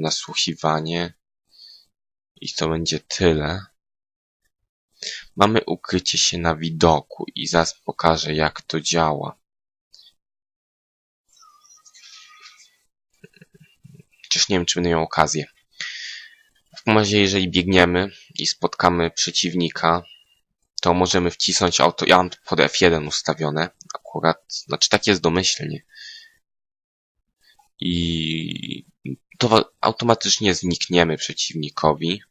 nasłuchiwanie. I to będzie tyle. Mamy ukrycie się na widoku i zaraz pokażę jak to działa. Chociaż nie wiem, czy będę miał okazję. W każdym razie, jeżeli biegniemy i spotkamy przeciwnika, to możemy wcisnąć auto. Ja mam pod F1 ustawione akurat. Znaczy, tak jest domyślnie. I to automatycznie znikniemy przeciwnikowi.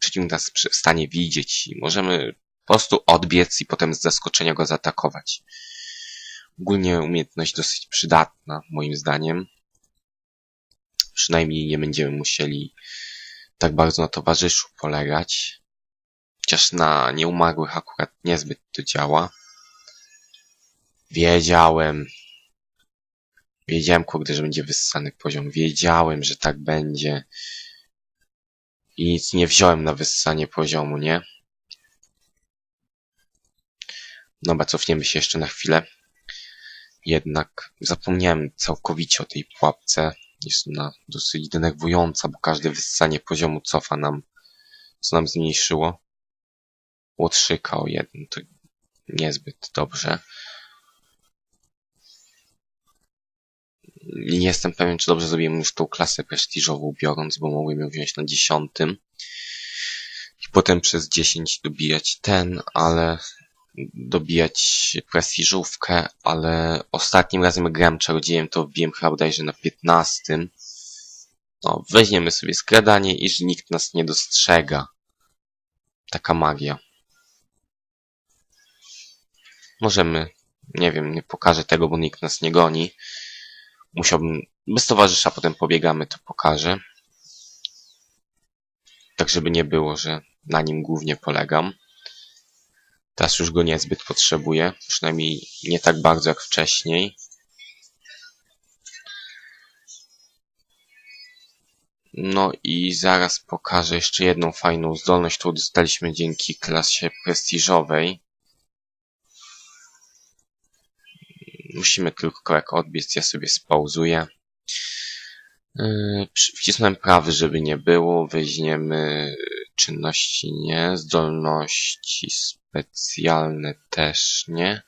Przeciwnik nas w stanie widzieć i możemy po prostu odbiec i potem z zaskoczenia go zaatakować. Ogólnie umiejętność dosyć przydatna, moim zdaniem. Przynajmniej nie będziemy musieli tak bardzo na towarzyszu polegać. Chociaż na nieumarłych akurat niezbyt to działa. Wiedziałem. Wiedziałem, kurde, że będzie wyssany poziom. Wiedziałem, że tak będzie. I nic nie wziąłem na wyssanie poziomu, nie? Dobra, cofniemy się jeszcze na chwilę. Jednak zapomniałem całkowicie o tej pułapce. Jest ona dosyć denerwująca, bo każde wyssanie poziomu cofa nam, co nam zmniejszyło. Łotrzyka o jeden, to niezbyt dobrze. Nie jestem pewien, czy dobrze zrobiłem już tą klasę prestiżową biorąc, bo mogłem ją wziąć na dziesiątym. I potem przez 10 dobijać ten, ale dobijać prestiżówkę, ale ostatnim razem grałem czarodziejem, to wbiłem chyba bodajże na 15. No, weźmiemy sobie skradanie i że nikt nas nie dostrzega. Taka magia. Możemy, nie wiem, nie pokażę tego, bo nikt nas nie goni. Musiałbym, bez towarzysza potem pobiegamy, to pokażę. Tak, żeby nie było, że na nim głównie polegam. Teraz już go niezbyt potrzebuję, przynajmniej nie tak bardzo jak wcześniej. No i zaraz pokażę jeszcze jedną fajną zdolność, którą dostaliśmy dzięki klasie prestiżowej. Musimy tylko jak odbiec, ja sobie spauzuję. Yy, wcisnąłem prawy, żeby nie było. Weźmiemy czynności nie, zdolności specjalne też nie.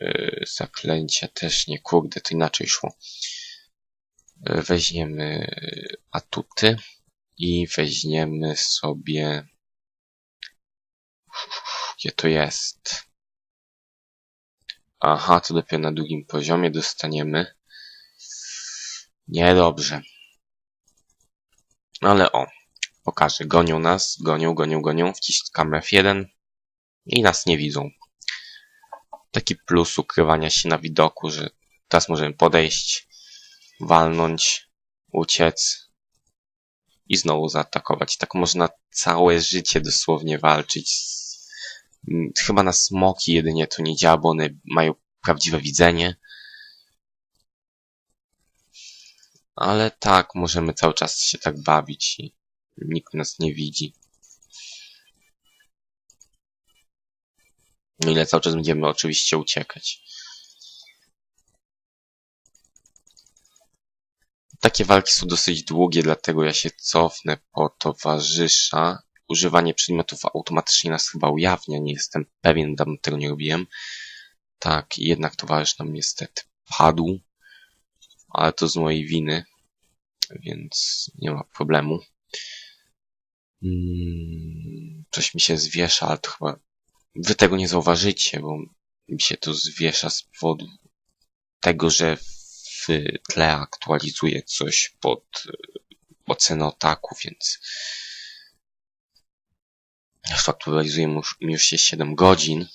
Yy, zaklęcia też nie, kurde, to inaczej szło. Yy, weźmiemy atuty i weźmiemy sobie... Gdzie to jest? Aha, to dopiero na drugim poziomie dostaniemy. Niedobrze. Ale o, pokażę. Gonią nas, gonią, gonią, gonią. Wciskamy F1 i nas nie widzą. Taki plus ukrywania się na widoku, że teraz możemy podejść, walnąć, uciec i znowu zaatakować. Tak można całe życie dosłownie walczyć. Chyba na smoki jedynie to nie działa, bo one mają prawdziwe widzenie. Ale tak, możemy cały czas się tak bawić i nikt nas nie widzi. No ile cały czas będziemy oczywiście uciekać. Takie walki są dosyć długie, dlatego ja się cofnę po towarzysza. Używanie przedmiotów automatycznie nas chyba ujawnia, nie jestem pewien, dawno tego nie robiłem. Tak, jednak towarzysz nam niestety padł ale to z mojej winy, więc nie ma problemu. Hmm, coś mi się zwiesza, ale to chyba wy tego nie zauważycie, bo mi się to zwiesza z powodu tego, że w tle aktualizuje coś pod ocenę ataku, więc aktualizuje mi już się 7 godzin,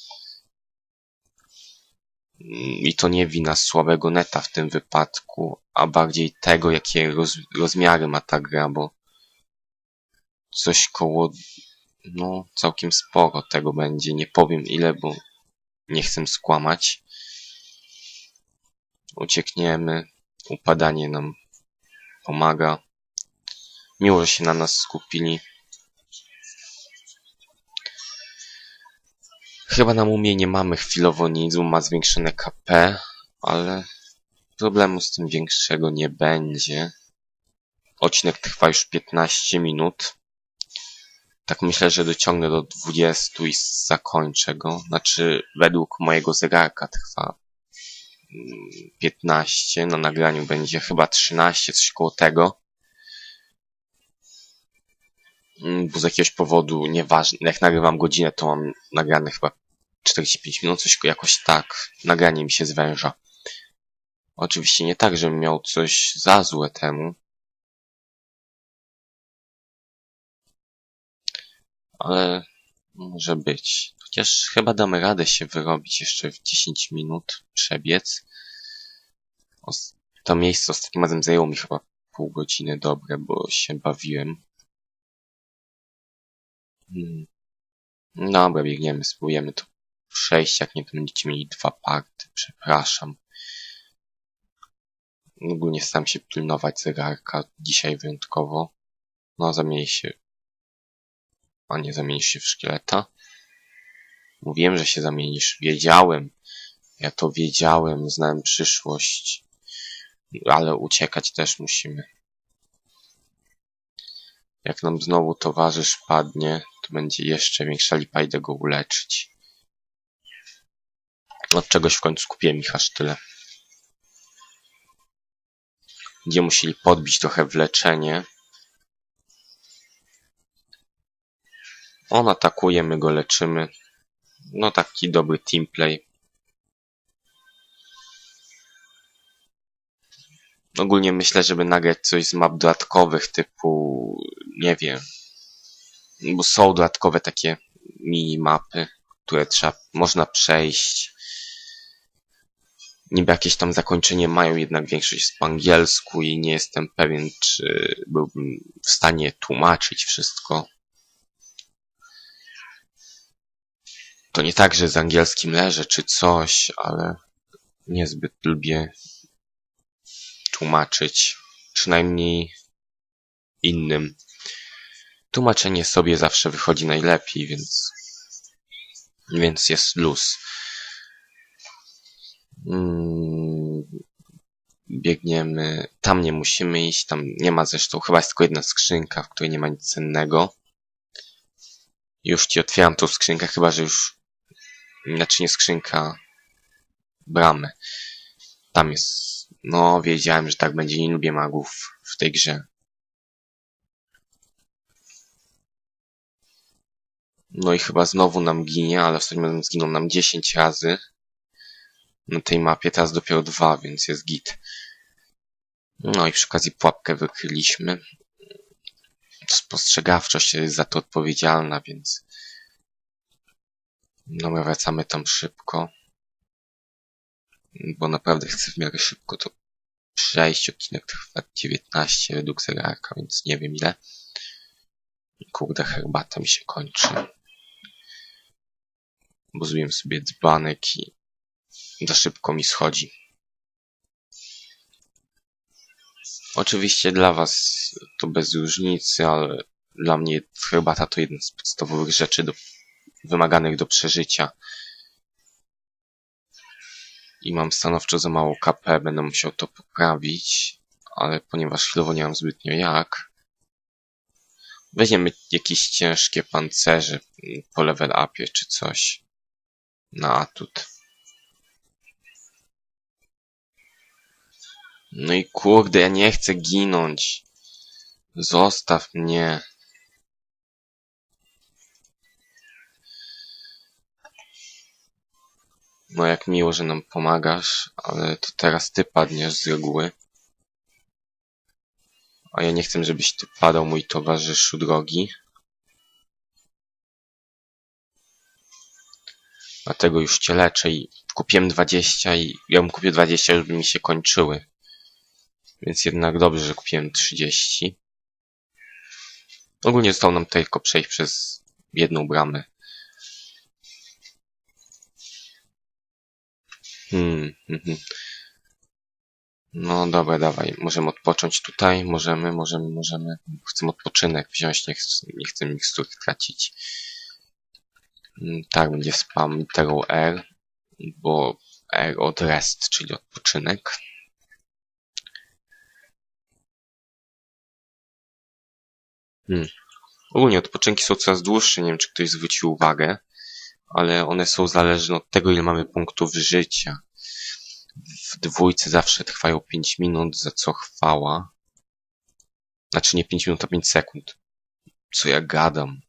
i to nie wina słabego neta w tym wypadku, a bardziej tego, jakie roz, rozmiary ma ta gra, bo coś koło, no, całkiem sporo tego będzie. Nie powiem ile, bo nie chcę skłamać. Uciekniemy, upadanie nam pomaga. Miło, że się na nas skupili. Chyba na mumie nie mamy chwilowo nic, ma zwiększone KP, ale problemu z tym większego nie będzie. Odcinek trwa już 15 minut. Tak myślę, że dociągnę do 20 i zakończę go. Znaczy, według mojego zegarka trwa 15, na nagraniu będzie chyba 13, coś koło tego. Mm, Bo z jakiegoś powodu, nieważne, jak nagrywam godzinę, to mam nagrane chyba 45 minut, coś jakoś tak. Nagranie mi się zwęża. Oczywiście nie tak, żebym miał coś za złe temu. Ale może być. Chociaż chyba damy radę się wyrobić jeszcze w 10 minut, przebiec. To miejsce ostatnim razem zajęło mi chyba pół godziny dobre, bo się bawiłem. Hmm. Dobra, biegniemy, spróbujemy to przejść, jak nie będziecie mieli dwa party, przepraszam. Ogólnie staram się pilnować zegarka dzisiaj wyjątkowo. No, zamieni się... A nie, zamienisz się w szkieleta. Mówiłem, że się zamienisz. Wiedziałem. Ja to wiedziałem, znałem przyszłość. Ale uciekać też musimy. Jak nam znowu towarzysz padnie, to będzie jeszcze większa lipa, idę go uleczyć. Od czegoś w końcu kupiłem ich aż tyle. Gdzie musieli podbić trochę w leczenie. On atakuje, my go leczymy. No taki dobry teamplay. Ogólnie myślę, żeby nagrać coś z map dodatkowych typu, nie wiem, bo są dodatkowe takie minimapy, które trzeba, można przejść. Niby jakieś tam zakończenie mają, jednak większość jest po angielsku i nie jestem pewien, czy byłbym w stanie tłumaczyć wszystko. To nie tak, że z angielskim leżę czy coś, ale niezbyt lubię tłumaczyć. Przynajmniej innym. Tłumaczenie sobie zawsze wychodzi najlepiej, więc, więc jest luz. Mm, biegniemy. Tam nie musimy iść, tam nie ma zresztą, chyba jest tylko jedna skrzynka, w której nie ma nic cennego. Już ci otwieram tą skrzynkę, chyba że już. Znaczy nie skrzynka. Bramę. Tam jest. No, wiedziałem, że tak będzie. Nie lubię magów w tej grze. No i chyba znowu nam ginie, ale ostatnim razem zginął nam 10 razy. Na tej mapie teraz dopiero dwa, więc jest git. No i przy okazji pułapkę wykryliśmy. Spostrzegawczość jest za to odpowiedzialna, więc... No my wracamy tam szybko. Bo naprawdę chcę w miarę szybko to przejść. Odcinek trwa 19 według zegarka, więc nie wiem ile. Kurde, herbata mi się kończy. Bo zrobiłem sobie dzbanek i za szybko mi schodzi. Oczywiście dla was to bez różnicy, ale dla mnie herbata to jedna z podstawowych rzeczy do, wymaganych do przeżycia. I mam stanowczo za mało KP, będę musiał to poprawić, ale ponieważ chwilowo nie mam zbytnio jak, weźmiemy jakieś ciężkie pancerze po level upie czy coś na atut. No i kurde, ja nie chcę ginąć. Zostaw mnie. No jak miło, że nam pomagasz, ale to teraz ty padniesz z reguły. A ja nie chcę, żebyś ty padał, mój towarzyszu drogi. Dlatego już cię leczę i kupiłem 20 i ja bym kupił 20, żeby mi się kończyły. Więc jednak dobrze, że kupiłem 30. Ogólnie zostało nam tylko przejść przez jedną bramę. Hmm, hmm, hmm. No dobra, dawaj. Możemy odpocząć tutaj. Możemy, możemy, możemy. Chcę odpoczynek wziąć, nie chcę, nie chcę mikstur tracić. Mm, Tak, będzie spam literą R, bo R od rest, czyli odpoczynek. Ogólnie odpoczynki są coraz dłuższe, nie wiem czy ktoś zwrócił uwagę, ale one są zależne od tego, ile mamy punktów życia. W dwójce zawsze trwają 5 minut, za co chwała. Znaczy nie 5 minut, a 5 sekund. Co ja gadam?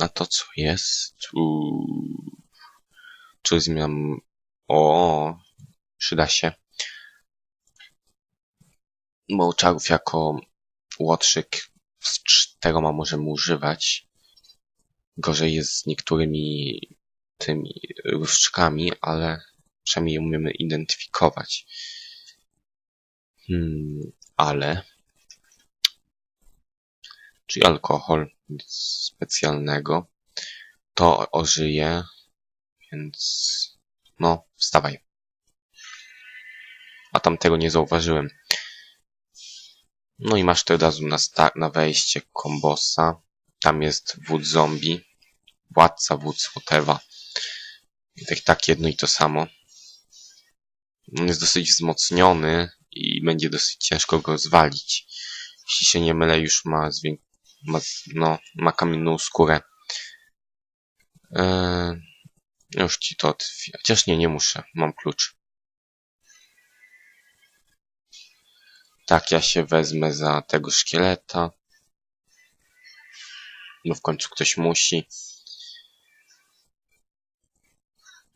A to co jest? Uuu. Czy zmieniam... O, przyda się. Bo czarów jako łotrzyk z czteroma możemy używać. Gorzej jest z niektórymi tymi różdżkami, ale przynajmniej umiemy identyfikować. Hmm, ale... Czyli alkohol, specjalnego. To ożyje, więc... No, wstawaj. A tamtego nie zauważyłem. No i masz to od razu na, sta- na wejście kombosa. Tam jest wódz zombie. Władca, wódz, whatever. I tak, tak jedno i to samo. On jest dosyć wzmocniony i będzie dosyć ciężko go zwalić. Jeśli się nie mylę, już ma, zwię- ma, no, ma kamienną skórę. Eee, już ci to otwieram. Chociaż nie, nie muszę. Mam klucz. Tak, ja się wezmę za tego szkieleta. No w końcu ktoś musi.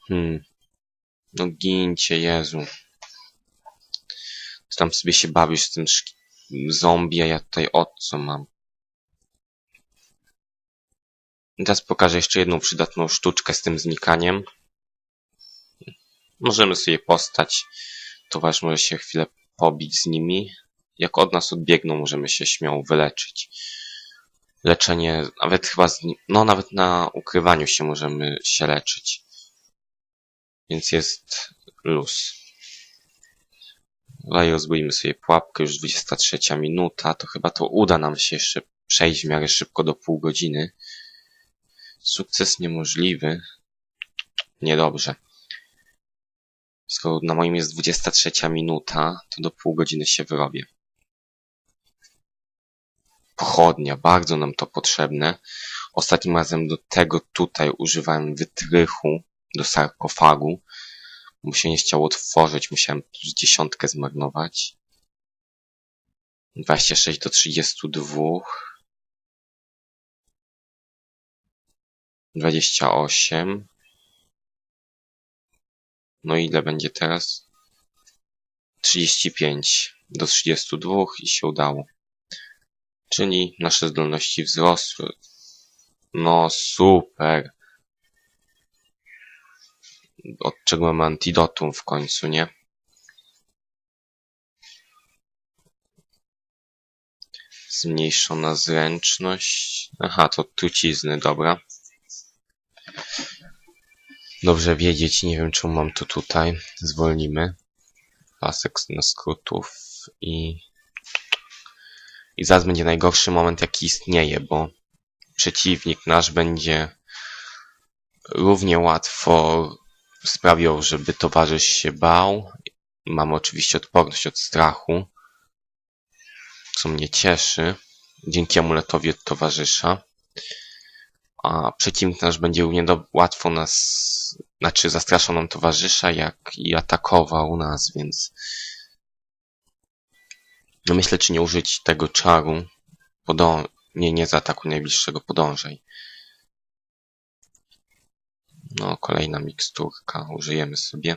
Hmm. No gincie, Jezu. Ty tam sobie się bawisz z tym zombie, a ja tutaj o co mam? Teraz pokażę jeszcze jedną przydatną sztuczkę z tym znikaniem. Możemy sobie postać. Towarzysz może się chwilę pobić z nimi. Jak od nas odbiegną, możemy się śmiało wyleczyć. Leczenie, nawet chyba, z, no nawet na ukrywaniu się możemy się leczyć. Więc jest luz. Dalej rozbroimy sobie pułapkę, już 23 minuta, to chyba to uda nam się jeszcze przejść w miarę szybko do pół godziny. Sukces niemożliwy. Niedobrze. Skoro na moim jest 23 minuta, to do pół godziny się wyrobię. Pochodnia, bardzo nam to potrzebne. Ostatnim razem do tego tutaj używałem wytrychu do sarkofagu. Mu się nie chciało otworzyć, musiałem plus dziesiątkę zmarnować. 26 do 32. 28. No ile będzie teraz? 35 do 32 i się udało. Czyli nasze zdolności wzrosły. No super. Od czego mamy antidotum w końcu, nie? Zmniejszona zręczność. Aha, to trucizny, dobra. Dobrze wiedzieć, nie wiem czemu mam to tutaj. Zwolnimy. Pasek na skrótów i... I zaraz będzie najgorszy moment jaki istnieje, bo przeciwnik nasz będzie równie łatwo sprawiał, żeby towarzysz się bał. Mamy oczywiście odporność od strachu, co mnie cieszy, dzięki amuletowi od towarzysza. A przeciwnik nasz będzie równie łatwo nas, znaczy zastraszał nam towarzysza, jak i atakował nas, więc no myślę, czy nie użyć tego czaru. Podą nie, nie zaatakuj najbliższego, podążaj. No, kolejna miksturka. Użyjemy sobie.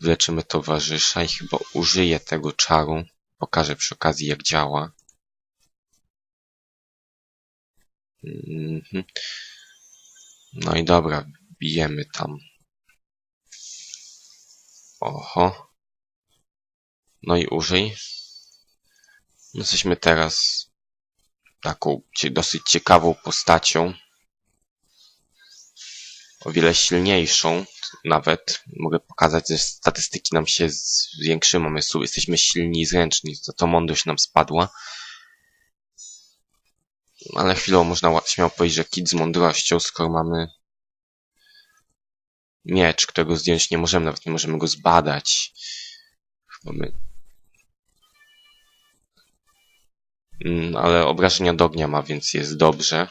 Wyleczymy towarzysza i chyba użyję tego czaru. Pokażę przy okazji, jak działa. Mhm. No i dobra, bijemy tam. Oho. No i użyj. Jesteśmy teraz taką dosyć ciekawą postacią. O wiele silniejszą nawet. Mogę pokazać, że statystyki nam się zwiększyły. Mamy, jesteśmy silni i zręczni. Za to mądrość nam spadła. Ale chwilą można śmiało powiedzieć, że kit z mądrością, skoro mamy miecz, którego zdjąć nie możemy, nawet nie możemy go zbadać. Chyba my... Mm, ale obrażenia do ognia ma, więc jest dobrze.